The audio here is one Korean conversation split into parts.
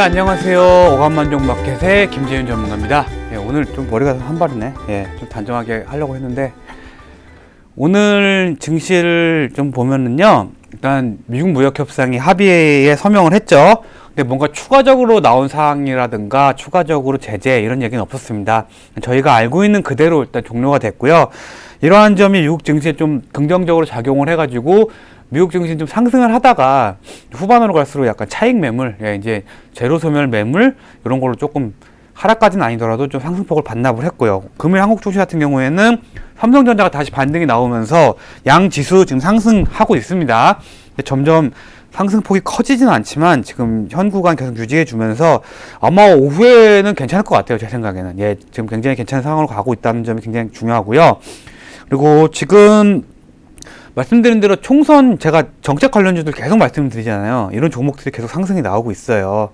네 안녕하세요. 오감만종 마켓의 김재윤 전문가입니다. 예, 오늘 좀 머리가 한 발이네. 예, 좀 단정하게 하려고 했는데 오늘 증시를 좀 보면은요 일단 미국 무역 협상이 합의에 서명을 했죠. 근데 뭔가 추가적으로 나온 사항이라든가 추가적으로 제재 이런 얘기는 없었습니다. 저희가 알고 있는 그대로 일단 종료가 됐고요. 이러한 점이 미국 증시에 좀 긍정적으로 작용을 해가지고 미국 증시는 좀 상승을 하다가 후반으로 갈수록 약간 차익 매물, 예, 이제 제로 소멸 매물 이런 걸로 조금 하락까지는 아니더라도 좀 상승폭을 반납을 했고요. 금일 한국 증시 같은 경우에는 삼성전자가 다시 반등이 나오면서 양 지수 지금 상승하고 있습니다. 점점 상승폭이 커지지는 않지만 지금 현 구간 계속 유지해 주면서 아마 오후에는 괜찮을 것 같아요. 제 생각에는. 예, 지금 굉장히 괜찮은 상황으로 가고 있다는 점이 굉장히 중요하고요. 그리고 지금 말씀드린 대로 총선 제가 정책 관련주들 계속 말씀드리잖아요. 이런 종목들이 계속 상승이 나오고 있어요.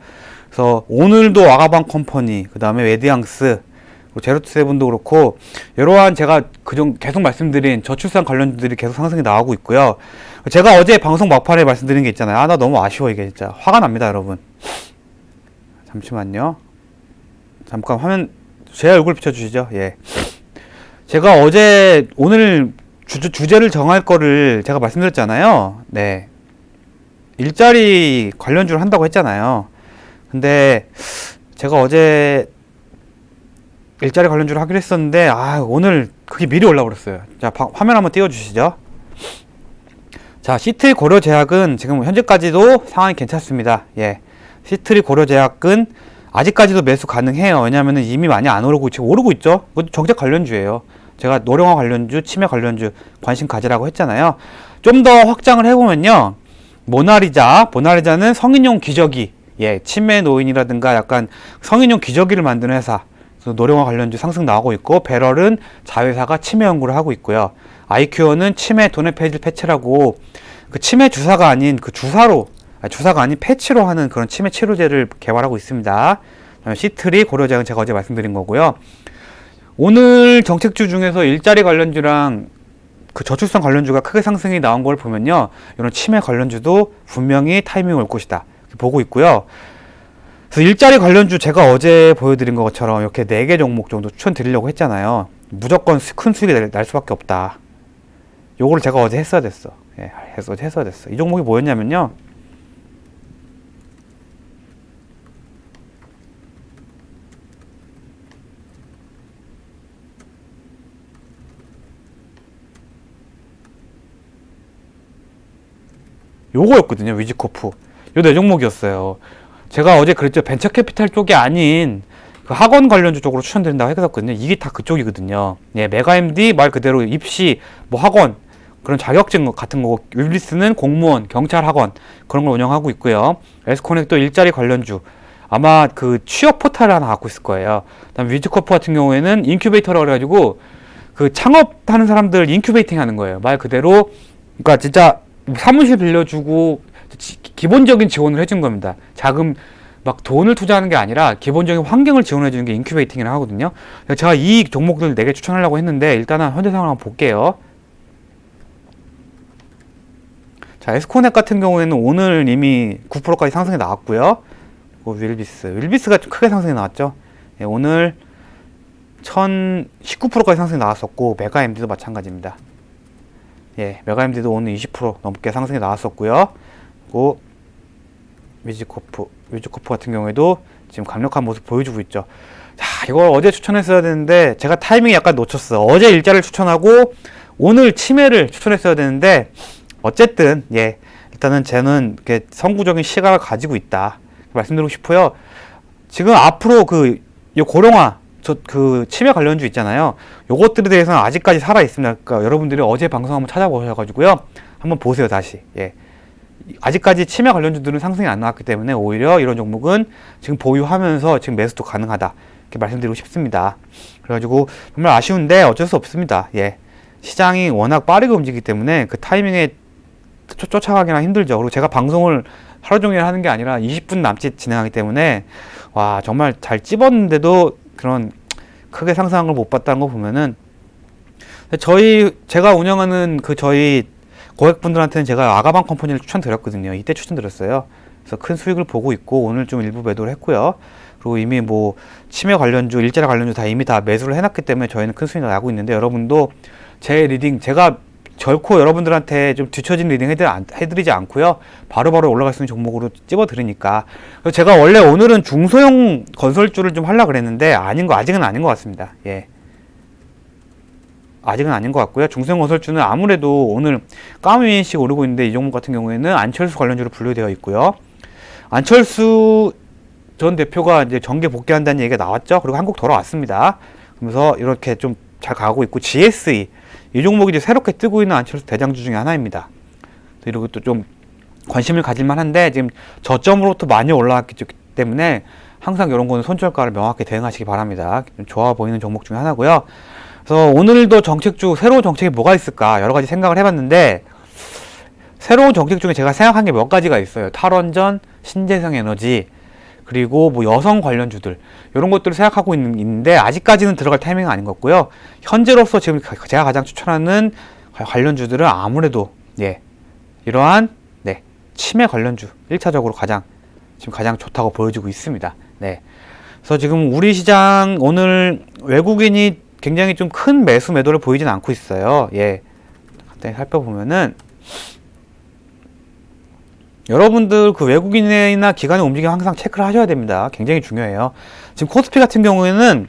그래서 오늘도 아가방 컴퍼니, 그 다음에 웨디앙스, 뭐 제로투세븐도 그렇고 이러한 제가 그전 계속 말씀드린 저출산 관련주들이 계속 상승이 나오고 있고요. 제가 어제 방송 막판에 말씀드린 게 있잖아요. 아 나 너무 아쉬워 이게 진짜 화가 납니다, 여러분. 잠시만요. 잠깐 화면 제 얼굴 비춰주시죠. 예. 제가 어제 오늘 주, 주제를 정할 거를 제가 말씀드렸잖아요. 네. 일자리 관련주를 한다고 했잖아요. 근데 제가 어제 일자리 관련주를 하기로 했었는데 아 오늘 그게 미리 올라 버렸어요. 자 바, 화면 한번 띄워 주시죠. 자 시트리 고려 제약은 지금 현재까지도 상황이 괜찮습니다. 예. 시트리 고려 제약은 아직까지도 매수 가능해요. 왜냐하면 이미 많이 안 오르고 지금 오르고 있죠. 그것도 정책 관련주예요. 제가 노령화 관련주, 치매 관련주 관심 가지라고 했잖아요. 좀 더 확장을 해보면요. 모나리자, 모나리자는 성인용 기저귀, 예, 치매 노인이라든가 약간 성인용 기저귀를 만드는 회사, 노령화 관련주 상승 나오고 있고, 베럴은 자회사가 치매 연구를 하고 있고요. 아이큐어는 치매 도내 폐질 패치라고 그 치매 주사가 아닌 그 주사로, 아니, 주사가 아닌 패치로 하는 그런 치매 치료제를 개발하고 있습니다. 시트리 고려제약은 제가 어제 말씀드린 거고요. 오늘 정책주 중에서 일자리 관련주랑 그 저출산 관련주가 크게 상승이 나온 걸 보면요. 이런 치매 관련주도 분명히 타이밍이 올 것이다. 보고 있고요. 그래서 일자리 관련주 제가 어제 보여드린 것처럼 이렇게 네 개 종목 정도 추천드리려고 했잖아요. 무조건 수- 큰 수익이 날, 날 수밖에 없다. 요거를 제가 어제 했어야 됐어. 예, 해서 했어야 됐어. 이 종목이 뭐였냐면요. 요거였거든요. 위즈코프. 요 네 종목이었어요. 제가 어제 그랬죠. 벤처 캐피탈 쪽이 아닌 그 학원 관련주 쪽으로 추천드린다고 했었거든요. 이게 다 그쪽이거든요. 예, 메가MD 말 그대로 입시, 뭐 학원 그런 자격증 같은 거고 윌리스는 공무원, 경찰 학원 그런 걸 운영하고 있고요. 에스코넥도 일자리 관련주 아마 그 취업 포탈을 하나 갖고 있을 거예요. 그다음 위즈코프 같은 경우에는 인큐베이터라고 그래가지고 그 창업하는 사람들 인큐베이팅 하는 거예요. 말 그대로 그러니까 진짜 사무실 빌려주고 지- 기본적인 지원을 해준 겁니다. 자금 막 돈을 투자하는 게 아니라 기본적인 환경을 지원해 주는 게 인큐베이팅이라고 하거든요. 제가 이 종목들 4개 추천하려고 했는데 일단은 현재 상황 한번 볼게요. 자, 에스코넥 같은 경우에는 오늘 이미 9%까지 상승이 나왔고요. 그리고 윌비스. 윌비스가 좀 크게 상승이 나왔죠. 예, 오늘 1019%까지 상승이 나왔었고 메가MD도 마찬가지입니다. 예, 메가MD도 오늘 20% 넘게 상승이 나왔었고요. 그리고 위즈코프, 위즈코프 같은 경우에도 지금 강력한 모습 보여주고 있죠. 자, 이걸 어제 추천했어야 되는데 제가 타이밍이 약간 놓쳤어. 어제 일자를 추천하고 오늘 치매를 추천했어야 되는데 어쨌든 예, 일단은 이렇게 선구적인 시각을 가지고 있다 말씀드리고 싶고요. 지금 앞으로 그요 고령화 저 그 치매 관련주 있잖아요. 요것들에 대해서는 아직까지 살아 있습니다. 그러니까 여러분들이 어제 방송 한번 찾아보셔가지고요, 한번 보세요 다시. 예. 아직까지 치매 관련주들은 상승이 안 나왔기 때문에 오히려 이런 종목은 지금 보유하면서 지금 매수도 가능하다 이렇게 말씀드리고 싶습니다. 그래가지고 정말 아쉬운데 어쩔 수 없습니다. 예. 시장이 워낙 빠르게 움직이기 때문에 그 타이밍에 쫓- 쫓아가기나 힘들죠. 그리고 제가 방송을 하루 종일 하는 게 아니라 20분 남짓 진행하기 때문에 와 정말 잘 찝었는데도 그런 크게 상승한 걸 못 봤다는 거 보면은 저희 제가 운영하는 그 저희 고객분들한테는 제가 아가방 컴퍼니를 추천드렸거든요. 이때 추천드렸어요. 그래서 큰 수익을 보고 있고 오늘 좀 일부 매도를 했고요. 그리고 이미 뭐 치매 관련주, 일자리 관련주 다 이미 다 매수를 해놨기 때문에 저희는 큰 수익이 나고 있는데 여러분도 제 리딩 제가 결코 여러분들한테 좀 뒤처진 리딩 해드, 해드리지 않고요. 바로바로 올라갈 수 있는 종목으로 찝어드리니까. 제가 원래 오늘은 중소형 건설주를 좀 하려고 그랬는데 아닌 거, 아직은 아닌 것 같습니다. 예. 아직은 아닌 것 같고요. 중소형 건설주는 아무래도 오늘 까미인씩 오르고 있는데 이 종목 같은 경우에는 안철수 관련주로 분류되어 있고요. 안철수 전 대표가 이제 정계 복귀한다는 얘기가 나왔죠. 그리고 한국 돌아왔습니다. 그러면서 이렇게 좀 잘 가고 있고 GSE 이 종목이 이제 새롭게 뜨고 있는 안철수 대장주 중에 하나입니다. 그리고 또 좀 관심을 가질 만 한데 지금 저점으로부터 많이 올라왔기 때문에 항상 이런 거는 손절가를 명확히 대응하시기 바랍니다. 좀 좋아 보이는 종목 중에 하나고요. 그래서 오늘도 정책주 새로운 정책이 뭐가 있을까 여러 가지 생각을 해봤는데 새로운 정책 중에 제가 생각한 게 몇 가지가 있어요. 탈원전, 신재생 에너지, 그리고 뭐 여성 관련주들 이런 것들을 생각하고 있는, 있는데 아직까지는 들어갈 타이밍은 아닌 것 같고요. 현재로서 지금 가- 제가 가장 추천하는 관- 관련주들은 아무래도 예 이러한 네 치매 관련주 1차적으로 가장 지금 가장 좋다고 보여지고 있습니다. 네. 그래서 지금 우리 시장 오늘 외국인이 굉장히 좀 큰 매수 매도를 보이진 않고 있어요. 예. 간단히 살펴보면은 여러분들 그 외국인이나 기관의 움직임 항상 체크를 하셔야 됩니다. 굉장히 중요해요. 지금 코스피 같은 경우에는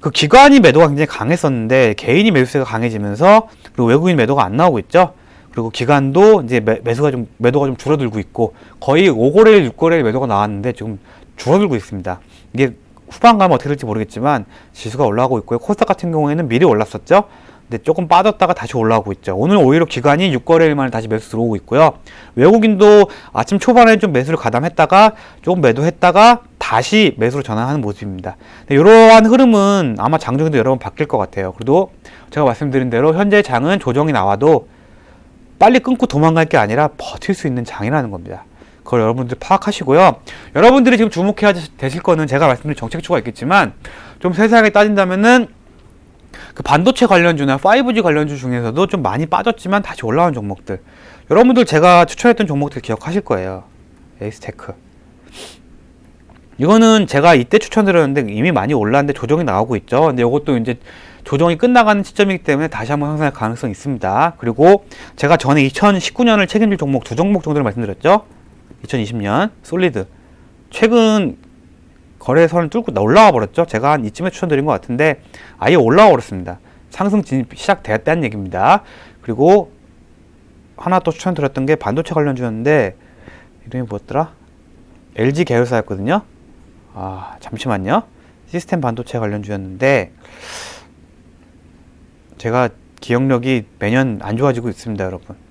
그 기관이 매도가 굉장히 강했었는데 개인이 매수세가 강해지면서 그리고 외국인 매도가 안 나오고 있죠. 그리고 기관도 이제 매, 매수가 좀 매도가 좀 줄어들고 있고 거의 5거래일, 6거래일 매도가 나왔는데 지금 줄어들고 있습니다. 이게 후반 가면 어떻게 될지 모르겠지만 지수가 올라가고 있고요. 코스닥 같은 경우에는 미리 올랐었죠. 근데 조금 빠졌다가 다시 올라오고 있죠. 오늘 오히려 기관이 6거래일 만에 다시 매수 들어오고 있고요. 외국인도 아침 초반에 좀 매수를 가담했다가 조금 매도했다가 다시 매수로 전환하는 모습입니다. 근데 이러한 흐름은 아마 장중에도 여러 번 바뀔 것 같아요. 그래도 제가 말씀드린 대로 현재 장은 조정이 나와도 빨리 끊고 도망갈 게 아니라 버틸 수 있는 장이라는 겁니다. 그걸 여러분들 파악하시고요. 여러분들이 지금 주목해야 되실 거는 제가 말씀드린 정책주가 있겠지만 좀 세세하게 따진다면은 그 반도체 관련주나 5G 관련주 중에서도 좀 많이 빠졌지만 다시 올라온 종목들. 여러분들 제가 추천했던 종목들 기억하실 거예요. 에이스테크. 이거는 제가 이때 추천드렸는데 이미 많이 올랐는데 조정이 나오고 있죠. 근데 이것도 이제 조정이 끝나가는 시점이기 때문에 다시 한번 상승할 가능성이 있습니다. 그리고 제가 전에 2019년을 책임질 종목 두 종목 정도를 말씀드렸죠. 2020년 솔리드. 최근 거래선을 뚫고 올라와 버렸죠. 제가 한 이쯤에 추천드린 것 같은데 아예 올라와 버렸습니다. 상승 진입 시작되었다는 얘기입니다. 그리고 하나 또 추천드렸던 게 반도체 관련주였는데 이름이 뭐였더라? LG 계열사였거든요. 아 잠시만요. 시스템 반도체 관련주였는데 제가 기억력이 매년 안 좋아지고 있습니다, 여러분.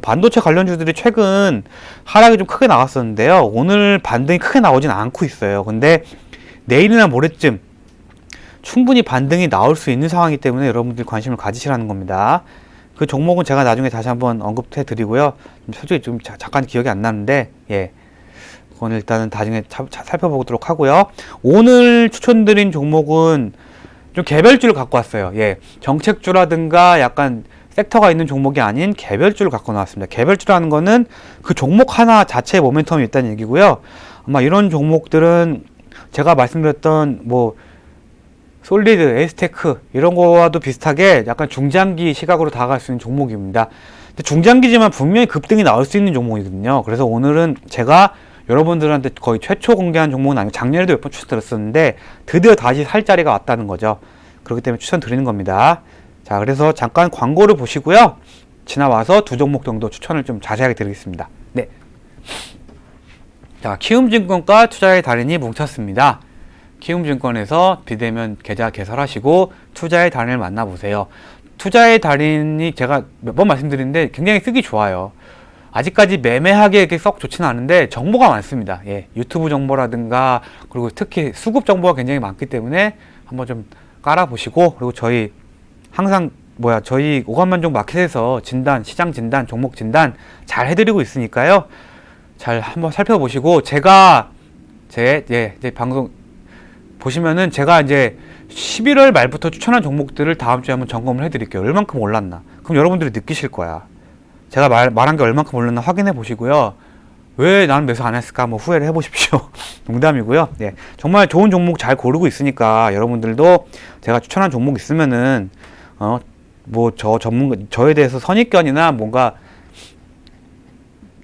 반도체 관련주들이 최근 하락이 좀 크게 나왔었는데요. 오늘 반등이 크게 나오진 않고 있어요. 근데 내일이나 모레쯤 충분히 반등이 나올 수 있는 상황이기 때문에 여러분들이 관심을 가지시라는 겁니다. 그 종목은 제가 나중에 다시 한번 언급해 드리고요. 좀 솔직히 좀 자- 잠깐 기억이 안 나는데, 예. 그건 일단은 나중에 차- 차- 살펴보도록 하고요. 오늘 추천드린 종목은 좀 개별주를 갖고 왔어요. 예. 정책주라든가 약간 섹터가 있는 종목이 아닌 개별주를 갖고 나왔습니다. 개별주라는 거는 그 종목 하나 자체의 모멘텀이 있다는 얘기고요. 아마 이런 종목들은 제가 말씀드렸던 뭐 솔리드, 에스테크 이런 거와도 비슷하게 약간 중장기 시각으로 다가갈 수 있는 종목입니다. 근데 중장기지만 분명히 급등이 나올 수 있는 종목이거든요. 그래서 오늘은 제가 여러분들한테 거의 최초 공개한 종목은 아니고 작년에도 몇 번 추천드렸었는데 드디어 다시 살 자리가 왔다는 거죠. 그렇기 때문에 추천드리는 겁니다. 자, 그래서 잠깐 광고를 보시고요. 지나와서 두 종목 정도 추천을 좀 자세하게 드리겠습니다. 네. 자, 키움증권과 투자의 달인이 뭉쳤습니다. 키움증권에서 비대면 계좌 개설하시고 투자의 달인을 만나보세요. 투자의 달인이 제가 몇 번 말씀드리는데 굉장히 쓰기 좋아요. 아직까지 매매하기 이렇게 썩 좋지는 않은데 정보가 많습니다. 예, 유튜브 정보라든가 그리고 특히 수급 정보가 굉장히 많기 때문에 한번 좀 깔아보시고 그리고 저희 항상 뭐야 저희 오감만종 마켓에서 진단, 시장 진단, 종목 진단 잘 해드리고 있으니까요. 잘 한번 살펴보시고 제가 제 예, 이제 방송 보시면은 제가 이제 11월 말부터 추천한 종목들을 다음 주에 한번 점검을 해드릴게요. 얼만큼 올랐나. 그럼 여러분들이 느끼실 거야. 제가 말, 말한 게 얼만큼 올랐나 확인해 보시고요. 왜 나는 매수 안 했을까 한번 후회를 해보십시오. 농담이고요. 네, 정말 좋은 종목 잘 고르고 있으니까 여러분들도 제가 추천한 종목 있으면은 어 뭐 저 전문가 저에 대해서 선입견이나 뭔가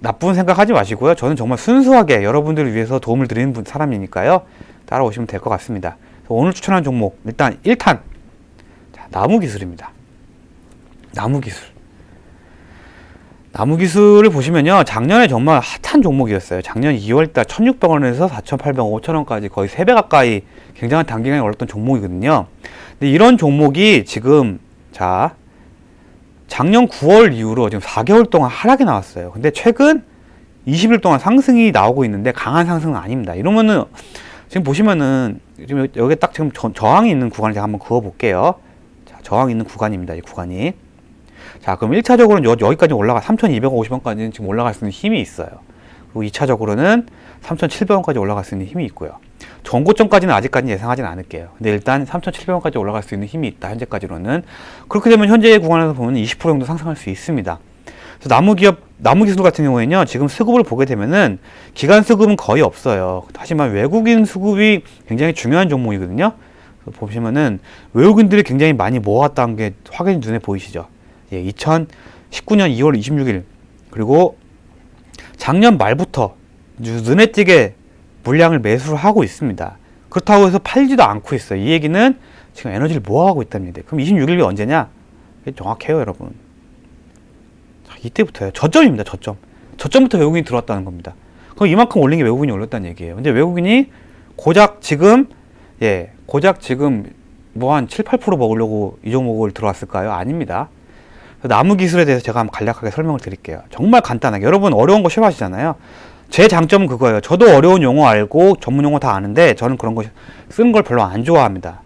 나쁜 생각하지 마시고요. 저는 정말 순수하게 여러분들을 위해서 도움을 드리는 분, 사람이니까요. 따라오시면 될 것 같습니다. 오늘 추천한 종목 일단 1탄 자, 나무 기술입니다. 나무 기술. 나무 기술을 보시면요. 작년에 정말 핫한 종목이었어요. 작년 2월달 1,600원에서 4,800원, 5,000원까지 거의 3배 가까이 굉장한 단기간에 올랐던 종목이거든요. 근데 이런 종목이 지금 자 작년 9월 이후로 지금 4개월 동안 하락이 나왔어요. 근데 최근 20일 동안 상승이 나오고 있는데 강한 상승은 아닙니다. 이러면은 지금 보시면은 지금 여기 딱 지금 저, 저항이 있는 구간을 제가 한번 그어 볼게요. 자, 저항이 있는 구간입니다. 이 구간이. 자, 그럼 1차적으로는 여, 여기까지 올라가 3,250원까지는 지금 올라갈 수 있는 힘이 있어요. 그리고 2차적으로는 3,700원까지 올라갈 수 있는 힘이 있고요. 전고점까지는 아직까지 예상하진 않을게요. 근데 일단 3,700원까지 올라갈 수 있는 힘이 있다. 현재까지로는. 그렇게 되면 현재 구간에서 보면 20% 정도 상승할 수 있습니다. 그래서 나무 기업, 나무 기술 같은 경우에는요, 지금 수급을 보게 되면은 기관 수급은 거의 없어요. 하지만 외국인 수급이 굉장히 중요한 종목이거든요. 보시면은 외국인들이 굉장히 많이 모았다는 게 확연히 눈에 보이시죠. 예, 2019년 2월 26일 그리고 작년 말부터 유- 눈에 띄게 물량을 매수를 하고 있습니다. 그렇다고 해서 팔지도 않고 있어요. 이 얘기는 지금 에너지를 모아가고 얘기예요. 그럼 26일이 언제냐? 정확해요, 여러분. 자, 이때부터요. 저점입니다, 저점. 저점부터 외국인이 들어왔다는 겁니다. 그럼 이만큼 올린 게 외국인이 올렸다는 얘기예요. 근데 외국인이 고작 지금, 예, 고작 지금 뭐 한 7, 8% 먹으려고 이 종목을 들어왔을까요? 아닙니다. 나무 기술에 대해서 제가 한번 간략하게 설명을 드릴게요. 정말 간단하게. 여러분 어려운 거 싫어하시잖아요. 제 장점은 그거예요. 저도 어려운 용어 알고 전문 용어 다 아는데 저는 그런 거 쓰는 걸 별로 안 좋아합니다.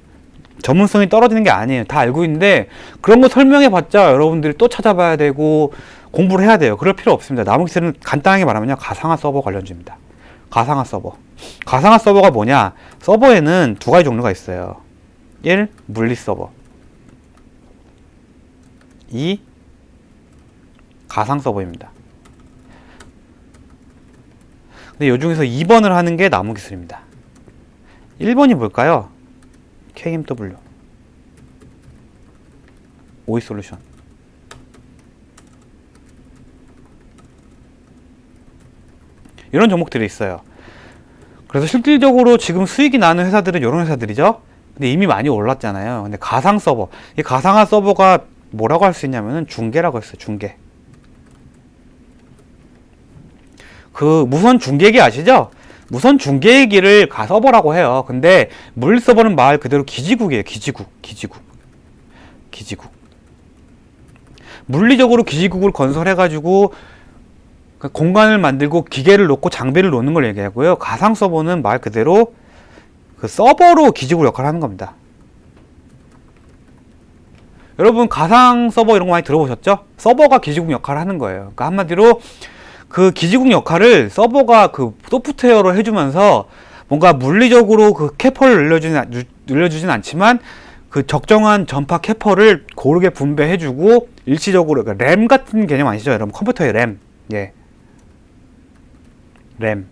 전문성이 떨어지는 게 아니에요. 다 알고 있는데 그런 거 설명해 봤자 여러분들이 또 찾아봐야 되고 공부를 해야 돼요. 그럴 필요 없습니다. 나무 기술은 간단하게 말하면요. 가상화 서버 관련주입니다. 가상화 서버. 가상화 서버가 뭐냐? 서버에는 두 가지 종류가 있어요. 1. 물리 서버. 2. 가상 서버입니다. 근데 요 중에서 2번을 하는 게 나무 기술입니다. 1번이 뭘까요? KMW. 오이 솔루션. 이런 종목들이 있어요. 그래서 실질적으로 지금 수익이 나는 회사들은 이런 회사들이죠. 근데 이미 많이 올랐잖아요. 근데 가상 서버. 이 가상화 서버가 뭐라고 할 수 있냐면은 중계라고 했어요. 중계. 그 무선 중계기 아시죠? 무선 중계기를 가 서버라고 해요. 근데 물 서버는 말 그대로 기지국이에요. 기지국, 기지국, 기지국. 물리적으로 기지국을 건설해가지고 그 공간을 만들고 기계를 놓고 장비를 놓는 걸 얘기하고요. 가상 서버는 말 그대로 그 서버로 기지국 역할을 하는 겁니다. 여러분 가상 서버 이런 거 많이 들어보셨죠? 서버가 기지국 역할을 하는 거예요. 그러니까 한마디로 그 기지국 역할을 서버가 그 소프트웨어로 해주면서 뭔가 물리적으로 그 캐퍼를 늘려주진, 늘려주진 않지만 그 적정한 전파 캐퍼를 고르게 분배해주고 일시적으로 그러니까 램 같은 개념 아시죠? 여러분 컴퓨터의 램, 예, 램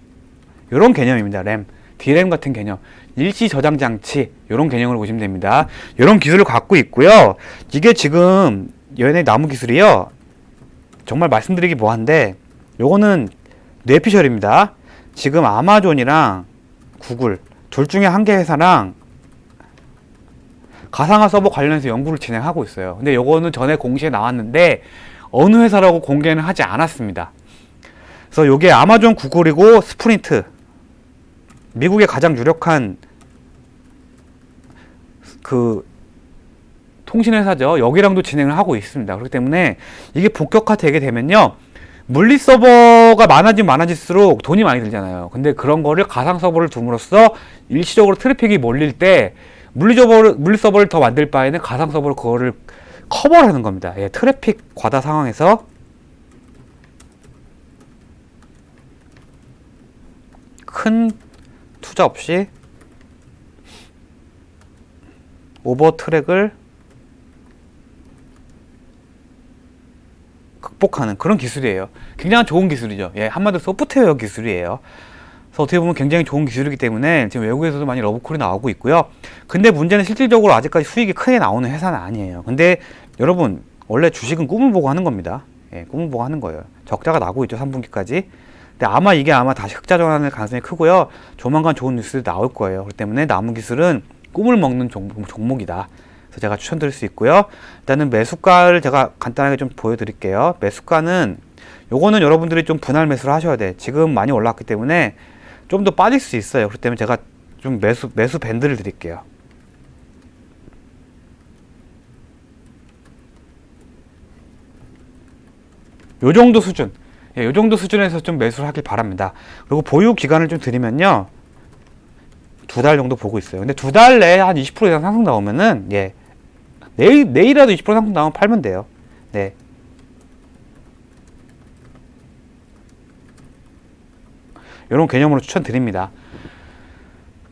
이런 개념입니다. 램, D램 같은 개념, 일시 저장 장치 이런 개념으로 보시면 됩니다. 이런 기술을 갖고 있고요. 이게 지금 연예 나무 기술이요. 정말 말씀드리기 뭐한데 요거는 뇌피셜입니다. 지금 아마존이랑 구글 둘 중에 한 개 회사랑 가상화 서버 관련해서 연구를 진행하고 있어요. 근데 요거는 전에 공시에 나왔는데 어느 회사라고 공개는 하지 않았습니다. 그래서 요게 아마존, 구글이고 스프린트 미국의 가장 유력한 그 통신 회사죠. 여기랑도 진행을 하고 있습니다. 그렇기 때문에 이게 본격화되게 되면요. 물리 서버가 많아지면 많아질수록 돈이 많이 들잖아요. 근데 그런 거를 가상 서버를 둠으로써 일시적으로 트래픽이 몰릴 때 물리 서버를 물리 서버를 더 만들 바에는 가상 서버로 그거를 커버를 하는 겁니다. 예, 트래픽 과다 상황에서 큰 투자 없이 오버 트랙을 극복하는 그런 기술이에요. 굉장히 좋은 기술이죠. 예, 한마디로 소프트웨어 기술이에요. 그래서 어떻게 보면 굉장히 좋은 기술이기 때문에 지금 외국에서도 많이 러브콜이 나오고 있고요. 근데 문제는 실질적으로 아직까지 수익이 크게 나오는 회사는 아니에요. 근데 여러분 원래 주식은 꿈을 보고 하는 겁니다. 예, 꿈을 보고 하는 거예요. 적자가 나고 있죠, 3분기까지. 근데 아마 이게 아마 다시 흑자 전환할 가능성이 크고요. 조만간 좋은 뉴스도 나올 거예요. 그렇기 때문에 나무 기술은 꿈을 먹는 종목, 종목이다. 그래서 제가 추천드릴 수 있고요. 일단은 매수가를 제가 간단하게 좀 보여드릴게요. 매수가는 요거는 여러분들이 좀 분할 매수를 하셔야 돼. 지금 많이 올랐기 때문에 좀 더 빠질 수 있어요. 그렇기 때문에 제가 좀 매수 매수 밴드를 드릴게요. 요 정도 수준, 예, 요 정도 수준에서 좀 매수를 하길 바랍니다. 그리고 보유 기간을 좀 드리면요, 두 달 정도 보고 있어요. 근데 두 달 내에 한 20% 이상 상승 나오면은 예, 내일 내일이라도 20% 상승 나오면 팔면 돼요. 네. 이런 개념으로 추천드립니다.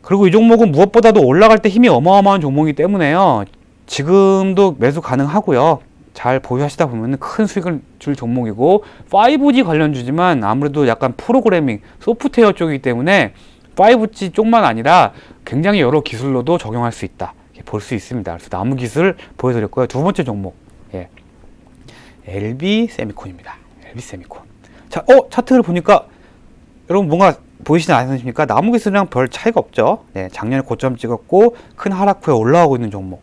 그리고 이 종목은 무엇보다도 올라갈 때 힘이 어마어마한 종목이기 때문에요. 지금도 매수 가능하고요. 잘 보유하시다 보면 큰 수익을 줄 종목이고 5G 관련주지만 아무래도 약간 프로그래밍 소프트웨어 쪽이기 때문에 5G 쪽만 아니라 굉장히 여러 기술로도 적용할 수 있다. 볼 수 있습니다. 그래서 나무 기술 보여드렸고요. 두 번째 종목 예. LB 세미콘입니다. LB 세미콘. 자, 어 차트를 보니까 여러분 뭔가 보이시지 않으십니까? 나무 기술이랑 별 차이가 없죠. 예, 작년에 고점 찍었고 큰 하락 후에 올라오고 있는 종목.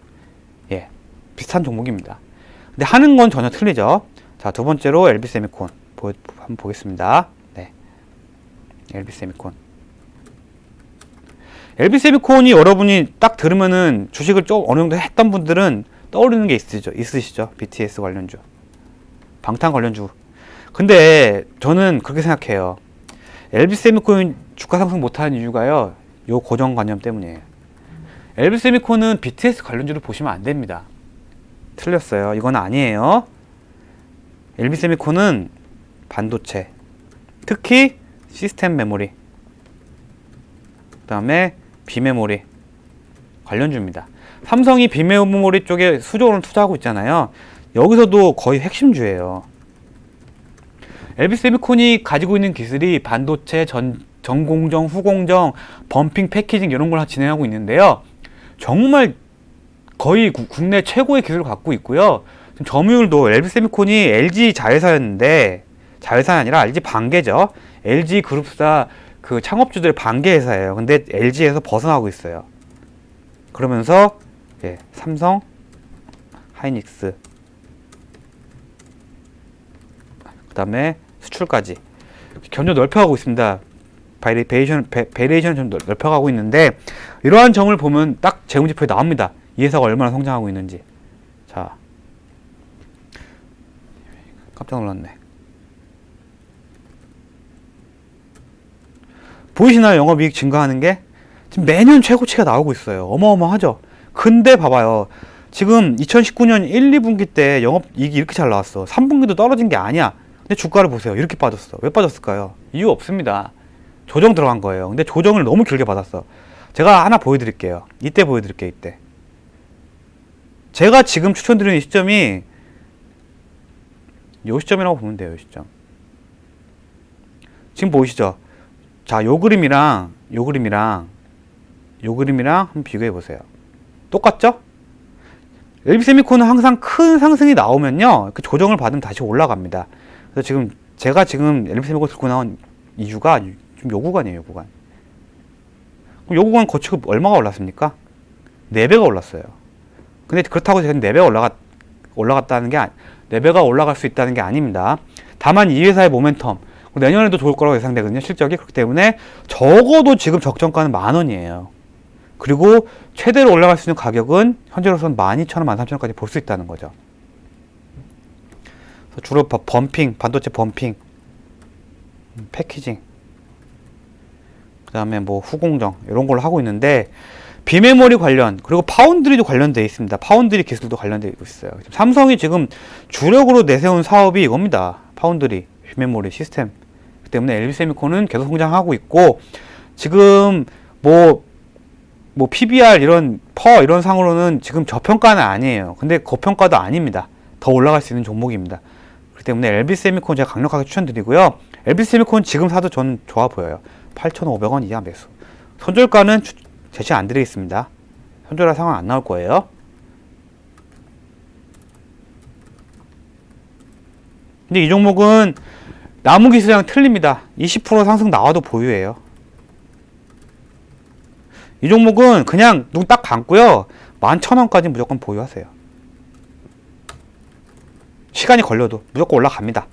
예, 비슷한 종목입니다. 근데 하는 건 전혀 틀리죠. 자, 두 번째로 LB 세미콘 보, 한번 보겠습니다. 네. LB 세미콘. LB 세미콘이 여러분이 딱 들으면은 주식을 좀 어느 정도 했던 분들은 떠오르는 게 있으시죠? 있으시죠? BTS 관련주. 방탄 관련주. 근데 저는 그렇게 생각해요. LB 세미콘 주가 상승 못하는 이유가요. 요 고정관념 때문이에요. LB 세미콘은 BTS 관련주를 보시면 안 됩니다. 틀렸어요. 이건 아니에요. LB 세미콘은 반도체, 특히 시스템 메모리, 그 다음에 비메모리 관련주입니다. 삼성이 비메모리 쪽에 수조원을 투자하고 있잖아요. 여기서도 거의 핵심주예요. LB 세미콘이 가지고 있는 기술이 반도체, 전, 전공정, 후공정, 범핑, 패키징 이런 걸 진행하고 있는데요. 정말 거의 구, 국내 최고의 기술을 갖고 있고요. 점유율도 LB 세미콘이 LG 자회사였는데 자회사가 아니라 LG 반개죠. LG 그룹사 그 창업주들의 반개 회사예요. 근데 LG에서 벗어나고 있어요. 그러면서 예, 삼성, 하이닉스, 그 다음에 수출까지 견조 넓혀가고 있습니다. 베리에이션 베리에이션을 좀 넓- 넓혀가고 있는데 이러한 점을 보면 딱 재무지표에 나옵니다. 이 회사가 얼마나 성장하고 있는지. 자, 깜짝 놀랐네. 보이시나요? 영업이익 증가하는 게 지금 매년 최고치가 나오고 있어요. 어마어마하죠. 근데 봐봐요. 지금 2019년 1, 2분기 때 영업이익이 이렇게 잘 나왔어. 3분기도 떨어진 게 아니야. 근데 주가를 보세요. 이렇게 빠졌어. 왜 빠졌을까요? 이유 없습니다. 조정 들어간 거예요. 근데 조정을 너무 길게 받았어. 제가 하나 보여드릴게요. 이때 보여드릴게요. 이때. 제가 지금 추천드리는 이 시점이 요 시점이라고 보면 돼요. 요 시점. 지금 보이시죠? 자, 요 그림이랑 요 그림이랑 요 그림이랑 한번 비교해 보세요. 똑같죠? 엘비 세미콘은 항상 큰 상승이 나오면요. 그 조정을 받으면 다시 올라갑니다. 그래서 지금 제가 지금 엘비 세미콘 들고 나온 이유가 지금 요 구간이에요, 요 구간. 그럼 요 구간 거치고 얼마가 올랐습니까? 4배가 올랐어요. 근데 그렇다고 제가 4배가 올라갔, 올라갔다는 게, 아니- 4배가 올라갈 수 있다는 게 아닙니다. 다만 이 회사의 모멘텀, 내년에도 좋을 거라고 예상되거든요, 실적이. 그렇기 때문에 적어도 지금 적정가는 만 원이에요. 그리고 최대로 올라갈 수 있는 가격은 현재로서는 12,000원, 13,000원까지 볼 수 있다는 거죠. 주로 버- 범핑, 반도체 범핑, 음, 패키징, 그 다음에 뭐 후공정, 이런 걸로 하고 있는데, 비메모리 관련, 그리고 파운드리도 관련되어 있습니다. 파운드리 기술도 관련되어 있어요. 삼성이 지금 주력으로 내세운 사업이 이겁니다. 파운드리, 비메모리 시스템. 그 때문에 엘비세미콘은 계속 성장하고 있고, 지금 뭐, 뭐 PBR 이런 퍼 이런 상으로는 지금 저평가는 아니에요. 근데 고평가도 아닙니다. 더 올라갈 수 있는 종목입니다. 그 때문에 LB 세미콘 제가 강력하게 추천드리고요. LB 세미콘 지금 사도 저는 좋아 보여요. 8,500원 이하 매수. 손절가는 추- 제시 안 드리겠습니다. 손절할 상황 안 나올 거예요. 근데 이 종목은 나무 기술이랑 틀립니다. 20% 상승 나와도 보유예요. 이 종목은 그냥 눈 딱 감고요. 11,000원까지 무조건 보유하세요. 시간이 걸려도 무조건 올라갑니다.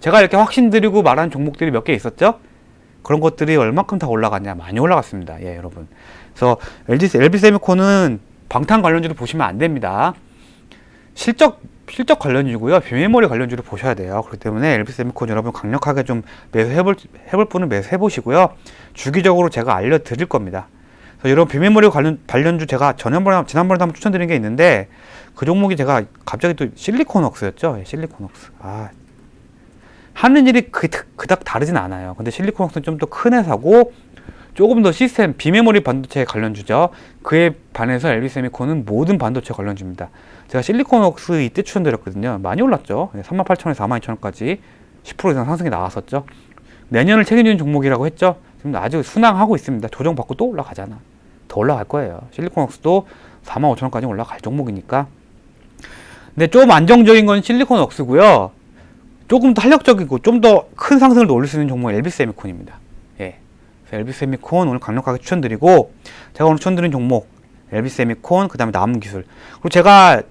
제가 이렇게 확신드리고 말한 종목들이 몇 개 있었죠? 그런 것들이 얼마큼 다 올라갔냐? 많이 올라갔습니다. 예, 여러분. 그래서 LG, LB 세미콘은 방탄 관련주로 보시면 안 됩니다. 실적 실적 관련주고요. 비메모리 관련주를 보셔야 돼요. 그렇기 때문에 LB 세미콘 여러분 강력하게 좀 매수해볼 해볼 분은 매수해 보시고요. 주기적으로 제가 알려드릴 겁니다. 그래서 여러분 비메모리 관련 관련주 제가 전번에 지난번에 한번 추천드린 게 있는데 그 종목이 제가 갑자기 또 실리콘웍스였죠. 예, 실리콘웍스. 아 하는 일이 그, 그닥 다르진 않아요. 근데 실리콘웍스는 좀 더 큰 회사고 조금 더 시스템 비메모리 반도체 관련 주죠. 그에 반해서 엘비세미콘은 모든 반도체 관련 주입니다. 제가 실리콘웍스 이때 추천드렸거든요. 많이 올랐죠. 38,000원에서 42,000원까지 10% 이상 상승이 나왔었죠. 내년을 책임지는 종목이라고 했죠. 지금 아주 순항하고 있습니다. 조정받고 또 올라가잖아. 더 올라갈 거예요. 실리콘웍스도 45,000원까지 올라갈 종목이니까. 근데 좀 안정적인 건 실리콘웍스고요. 조금 더 탄력적이고 좀 더 큰 상승을 올릴 수 있는 종목은 엘비세미콘입니다. 예. 엘비세미콘 오늘 강력하게 추천드리고 제가 오늘 추천드린 종목 엘비세미콘 그 다음에 남기술 그리고 제가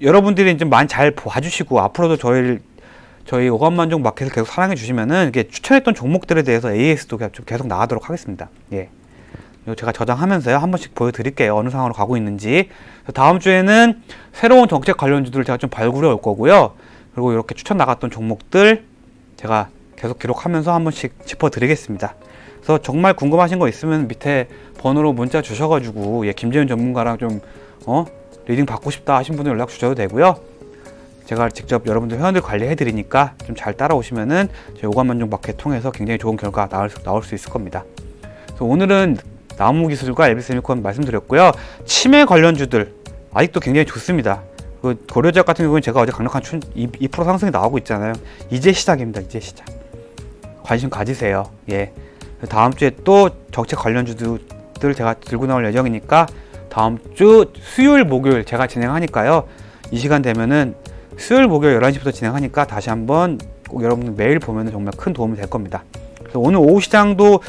여러분들이 좀 많이 잘 봐주시고 앞으로도 저희를 저희 오감만종 마켓을 계속 사랑해 주시면은 이렇게 추천했던 종목들에 대해서 AS도 좀 계속 나가도록 하겠습니다. 예. 제가 저장하면서요 한 번씩 보여드릴게요 어느 상황으로 가고 있는지 다음 주에는 새로운 정책 관련주들을 제가 좀 발굴해 올 거고요 그리고 이렇게 추천 나갔던 종목들 제가 계속 기록하면서 한 번씩 짚어드리겠습니다 그래서 정말 궁금하신 거 있으면 밑에 번호로 문자 주셔가지고 예 김재윤 전문가랑 좀 어 리딩 받고 싶다 하신 분들 연락 주셔도 되고요 제가 직접 여러분들 회원들 관리해 드리니까 좀 잘 따라오시면은 저희 오감만종 마켓 통해서 굉장히 좋은 결과 나올 수, 나올 수 있을 겁니다 그래서 오늘은 나무 기술과 엘비스미콘 말씀드렸고요. 치매 관련주들 아직도 굉장히 좋습니다. 그 고려제약 같은 경우는 제가 어제 강력한 춘, 2, 2% 상승이 나오고 있잖아요. 이제 시작입니다. 이제 시작. 관심 가지세요. 예. 다음 주에 또 정책 관련주들 제가 들고 나올 예정이니까 다음 주 수요일 목요일 제가 진행하니까요. 이 시간 되면은 수요일 목요일 11시부터 진행하니까 다시 한번 꼭 여러분들 매일 보면 정말 큰 도움이 될 겁니다. 그래서 오늘 오후 시장도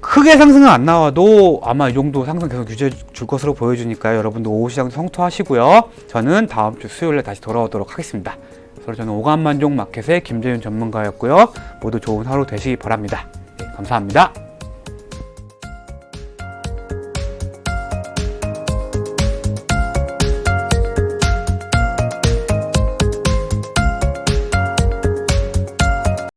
크게 상승은 안 나와도 아마 이 정도 상승 계속 유지해 줄 것으로 보여주니까요. 여러분도 오후 시장 성투하시고요. 저는 다음 주 수요일에 다시 돌아오도록 하겠습니다. 그래서 저는 오감만종 마켓의 김재윤 전문가였고요. 모두 좋은 하루 되시기 바랍니다. 네, 감사합니다.